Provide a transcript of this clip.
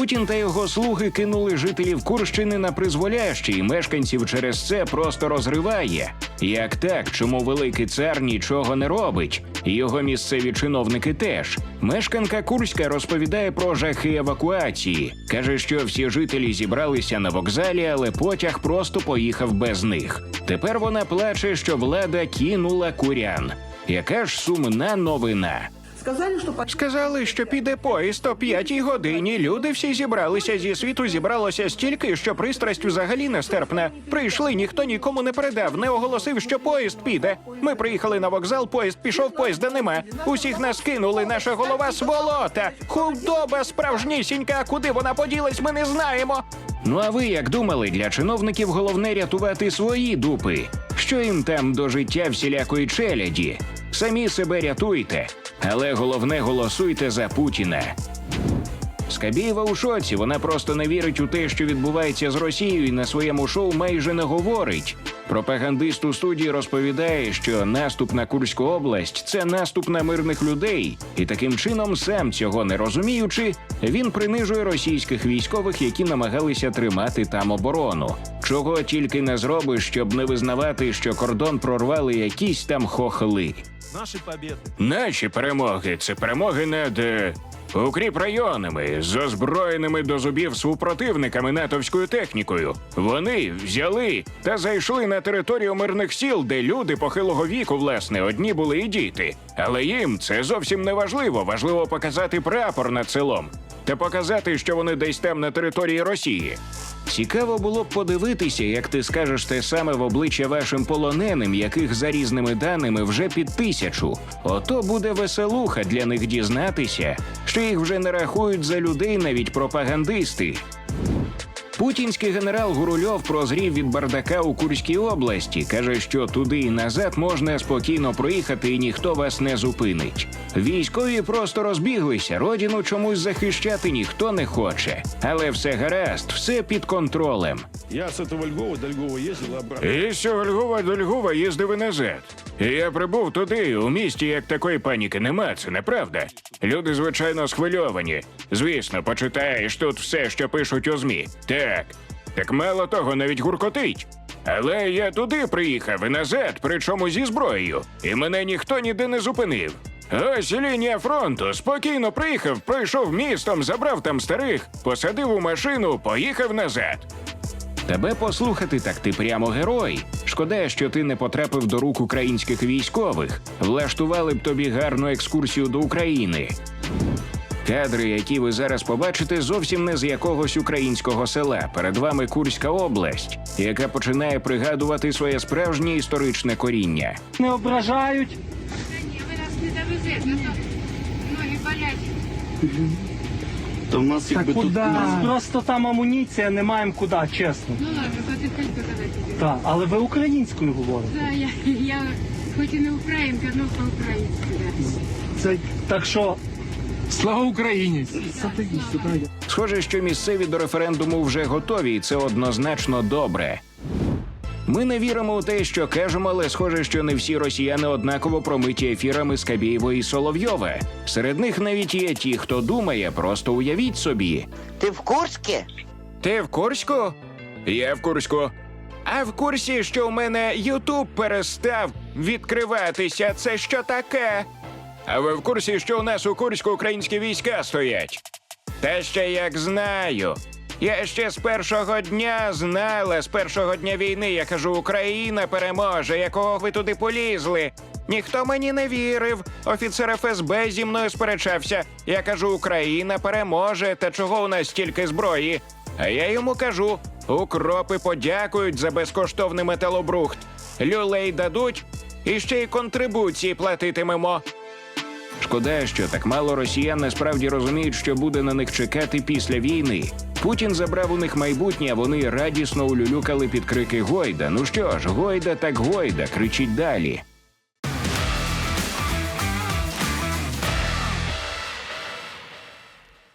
Путін та його слуги кинули жителів Курщини на призволяще, і мешканців через це просто розриває. Як так, чому великий цар нічого не робить? Його місцеві чиновники теж. Мешканка Курська розповідає про жахи евакуації. каже, що всі жителі зібралися на вокзалі, але потяг просто поїхав без них. Тепер вона плаче, що влада кинула курян. Яка ж сумна новина? Сказали, що піде поїзд о п'ятій годині. Люди всі зібралися зі світу. Зібралося стільки, що пристрасть взагалі нестерпна. Прийшли, ніхто нікому не передав, не оголосив, що поїзд піде. Ми приїхали на вокзал, поїзд пішов, поїзда нема. Усіх нас кинули. Наша голова сволота. Худоба справжнісінька. Куди вона поділась, ми не знаємо. Ну а ви як думали, для чиновників головне рятувати свої дупи? Що їм там до життя всілякої челяді? Самі себе рятуйте, але головне голосуйте за Путіна. Скабєєва у шоці. Вона просто не вірить у те, що відбувається з Росією, і на своєму шоу майже не говорить. Пропагандист у студії розповідає, що наступ на Курську область це наступ на мирних людей, і таким чином, сам цього не розуміючи, він принижує російських військових, які намагалися тримати там оборону. Чого тільки не зробиш, щоб не визнавати, що кордон прорвали якісь там хохли. Наши победы. Наші перемоги це перемоги над е, укріп районами з озброєними до зубів супротивниками натовською технікою. Вони взяли та зайшли на територію мирних сіл, де люди похилого віку, власне, одні були і діти. Але їм це зовсім не важливо. Важливо показати прапор над селом та показати, що вони десь там на території Росії. Цікаво було б подивитися, як ти скажеш те саме в обличчя вашим полоненим, яких за різними даними вже під тисячу. Ото буде веселуха для них дізнатися, що їх вже не рахують за людей навіть пропагандисти. Путінський генерал Гурульов прозрів від бардака у Курській області. каже, що туди і назад можна спокійно проїхати, і ніхто вас не зупинить. Військові просто розбіглися. Родину чомусь захищати ніхто не хоче. Але все гаразд, все під контролем. Я с этого Львова до Львова ездил обратно. І з цього Львова до Львова їздив і назад. І я прибув туди. У місті як такої паніки нема, це неправда. Люди, звичайно, схвильовані. Звісно, почитаєш тут все, що пишуть у ЗМІ. Так. Так мало того, навіть гуркотить. Але я туди приїхав і назад, причому зі зброєю, і мене ніхто ніде не зупинив. Ось лінія фронту. Спокійно приїхав, пройшов містом, забрав там старих, посадив у машину, поїхав назад. Тебе послухати, так ти прямо герой. Шкода, що ти не потрапив до рук українських військових. Влаштували б тобі гарну екскурсію до України. Кадри, які ви зараз побачите, зовсім не з якогось українського села. Перед вами Курська область, яка починає пригадувати своє справжнє історичне коріння. не ображають. Ні, ви нас не довезете, ноги болять. То в нас якби тут У нас просто там амуніція, не маємо куди, чесно. Ну ладно, потихеньку давайте. Так, але ви українською говорите. Да, я, я хоч і не українка, але по-українськи. Да. Це так що Слава Украине! Схоже, що місцеві до референдуму вже готові, і це однозначно добре. Ми не віримо у те, що кажемо, але схоже, що не всі росіяни однаково промиті ефірами Скабєєва і Соловйова. Серед них навіть є ті, хто думає, просто уявіть собі. Ти в Курське? Ти в Курську? Я в Курську. А в курсі, що у мене Ютуб перестав відкриватися. Це що таке? А ви в курсі, що у нас у Курську українські війська стоять? Та ще як знаю. Я ще з першого дня знала, з першого дня війни я кажу, Україна переможе, якого ви туди полізли. Ніхто мені не вірив. Офіцер ФСБ зі мною сперечався. Я кажу, Україна переможе, та чого у нас стільки зброї? А я йому кажу: укропи подякують за безкоштовний металобрухт. Люлей дадуть, і ще й контрибуції платитимемо. Шкода, що так мало росіян насправді розуміють, що буде на них чекати після війни. Путін забрав у них майбутнє, а вони радісно улюлюкали під крики Гойда. Ну що ж, Гойда так Гойда, кричіть далі.